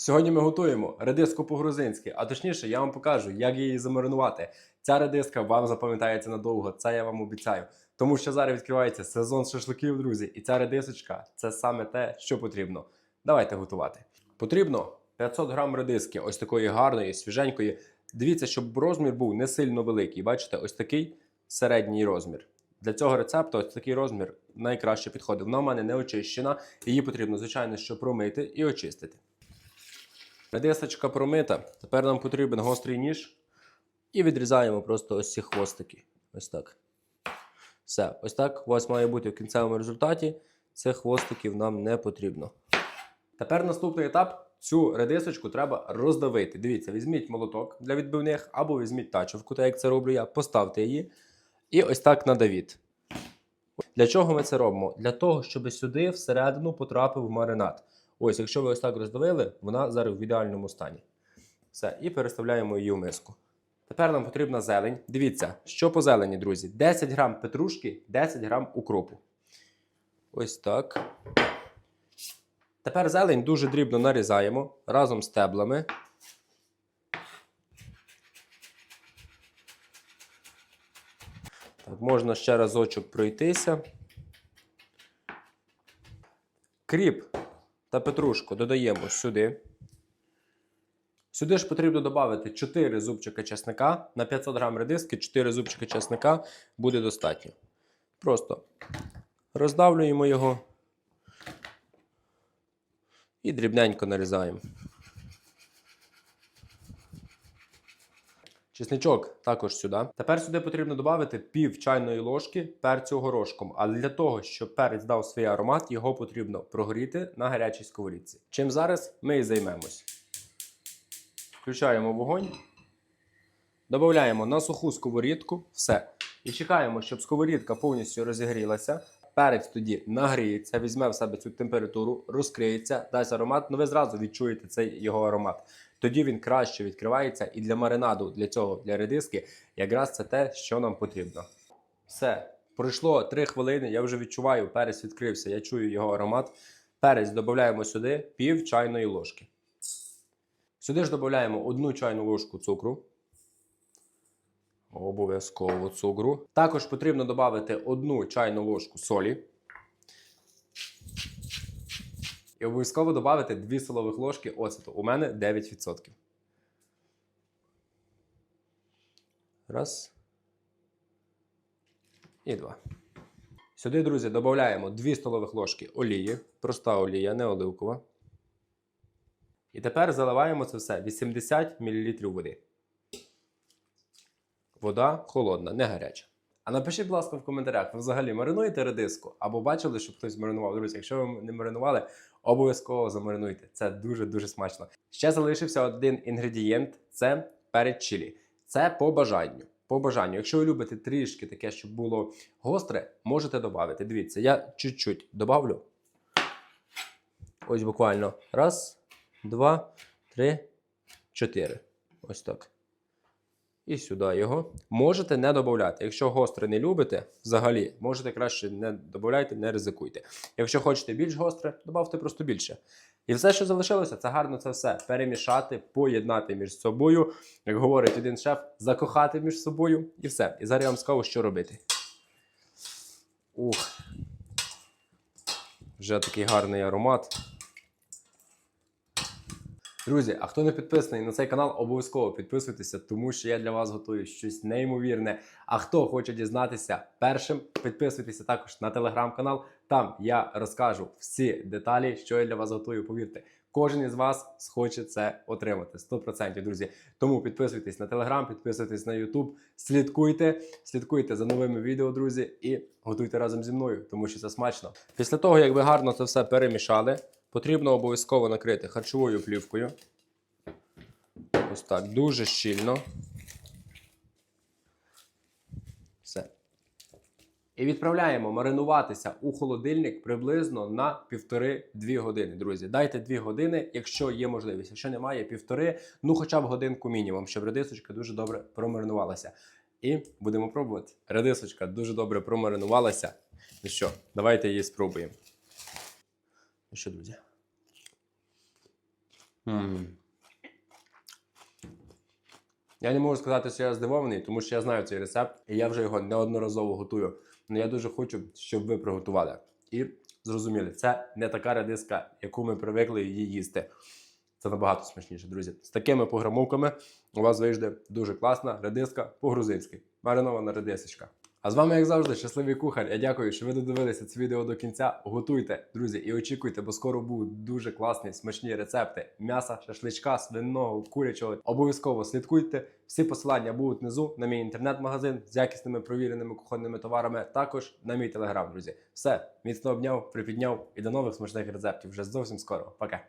Сьогодні ми готуємо редиску по-грузинськи, а точніше, я вам покажу, як її замаринувати. Ця редиска вам запам'ятається надовго, це я вам обіцяю. Тому що зараз відкривається сезон шашликів, друзі, і ця редисочка це саме те, що потрібно. Давайте готувати. Потрібно 500 грам редиски, ось такої гарної, свіженької. Дивіться, щоб розмір був не сильно великий. Бачите, ось такий середній розмір. Для цього рецепту ось такий розмір найкраще підходить. Вона в мене не очищена. Її потрібно, звичайно, що промити і очистити. Редисочка промита. Тепер нам потрібен гострий ніж. І відрізаємо просто ось ці хвостики. Ось так. Все, ось так у вас має бути в кінцевому результаті. Цих хвостиків нам не потрібно. Тепер наступний етап. Цю редисочку треба роздавити. Дивіться, візьміть молоток для відбивних або візьміть тачовку, так як це роблю я, поставте її. І ось так надавіть. Для чого ми це робимо? Для того, щоб сюди всередину потрапив маринад. Ось, якщо ви ось так роздавили, вона зараз в ідеальному стані. Все, і переставляємо її в миску. Тепер нам потрібна зелень. Дивіться, що по зелені, друзі: 10 грам петрушки, 10 грам укропу. Ось так. Тепер зелень дуже дрібно нарізаємо разом з стеблами. Так, можна ще разочок пройтися. Кріп та петрушку додаємо сюди. Сюди ж потрібно додати 4 зубчика чесника. На 500 грам редиски 4 зубчика чесника буде достатньо. Просто роздавлюємо його і дрібненько нарізаємо. Чесничок також сюди. Тепер сюди потрібно додати пів чайної ложки перцю горошком. Але для того, щоб перець дав свій аромат, його потрібно прогоріти на гарячій сковорідці. Чим зараз ми і займемось. Включаємо вогонь, додаємо на суху сковорідку, все. І чекаємо, щоб сковорідка повністю розігрілася. Перець тоді нагріється, візьме в себе цю температуру, розкриється, дасть аромат, ну ви зразу відчуєте цей його аромат. Тоді він краще відкривається і для маринаду, для цього, для редиски, якраз це те, що нам потрібно. Все, пройшло 3 хвилини, я вже відчуваю, перець відкрився, я чую його аромат. Перець додаємо сюди пів чайної ложки. Сюди ж додаємо одну чайну ложку цукру. Обов'язково цукру. Також потрібно додати одну чайну ложку солі. І обов'язково додати 2 столових ложки оцету. У мене 9%. Раз. І два. Сюди, друзі, додаємо 2 столових ложки олії. Проста олія, не оливкова. І тепер заливаємо це все 80 мл води. Вода холодна, не гаряча. А напишіть, будь ласка, в коментарях, ви взагалі маринуєте редиску або бачили, щоб хтось маринував. Друзі, якщо ви не маринували, обов'язково замаринуйте. Це дуже-дуже смачно. Ще залишився один інгредієнт це перець чилі. Це по бажанню. По бажанню. Якщо ви любите трішки таке, щоб було гостре, можете додати. Дивіться, я чуть-чуть добавлю. Ось буквально раз, два, три, чотири. Ось так. І сюди його. Можете не додати. Якщо гостре не любите, взагалі, можете краще не додавайте, не ризикуйте. Якщо хочете більш гостре, додавте просто більше. І все, що залишилося, це гарно це все перемішати, поєднати між собою. Як говорить один шеф, закохати між собою і все. І зараз я вам скажу, що робити. Ух. Вже такий гарний аромат. Друзі, а хто не підписаний на цей канал, обов'язково підписуйтеся, тому що я для вас готую щось неймовірне. А хто хоче дізнатися першим, підписуйтеся також на телеграм-канал. Там я розкажу всі деталі, що я для вас готую. Повірте, кожен із вас схоче це отримати 100%, друзі. Тому підписуйтесь на телеграм, підписуйтесь на Ютуб, слідкуйте, слідкуйте за новими відео, друзі, і готуйте разом зі мною, тому що це смачно. Після того, як ви гарно це все перемішали. Потрібно обов'язково накрити харчовою плівкою. Ось так, дуже щільно. Все. І відправляємо маринуватися у холодильник приблизно на 1,5-2 години, друзі. Дайте 2 години, якщо є можливість. Якщо немає, півтори, ну хоча б годинку мінімум, щоб редисочка дуже добре промаринувалася. І будемо пробувати. Редисочка дуже добре промаринувалася. Ну що, давайте її спробуємо. Ну що, друзі? Я не можу сказати, що я здивований, тому що я знаю цей рецепт, і я вже його неодноразово готую. Але я дуже хочу, щоб ви приготували. І зрозуміли, це не така редиска, яку ми привикли її їсти. Це набагато смачніше, друзі. З такими пограмовками у вас вийде дуже класна редиска по-грузинськи. Маринована редисочка. А з вами, як завжди, щасливий кухар. Я дякую, що ви додивилися це відео до кінця. Готуйте, друзі, і очікуйте, бо скоро будуть дуже класні смачні рецепти м'яса, шашличка, свиного, курячого. Обов'язково слідкуйте. Всі посилання будуть внизу на мій інтернет-магазин з якісними провіреними кухонними товарами. Також на мій телеграм, друзі. Все, міцно обняв, припідняв і до нових смачних рецептів вже зовсім скоро. Пока.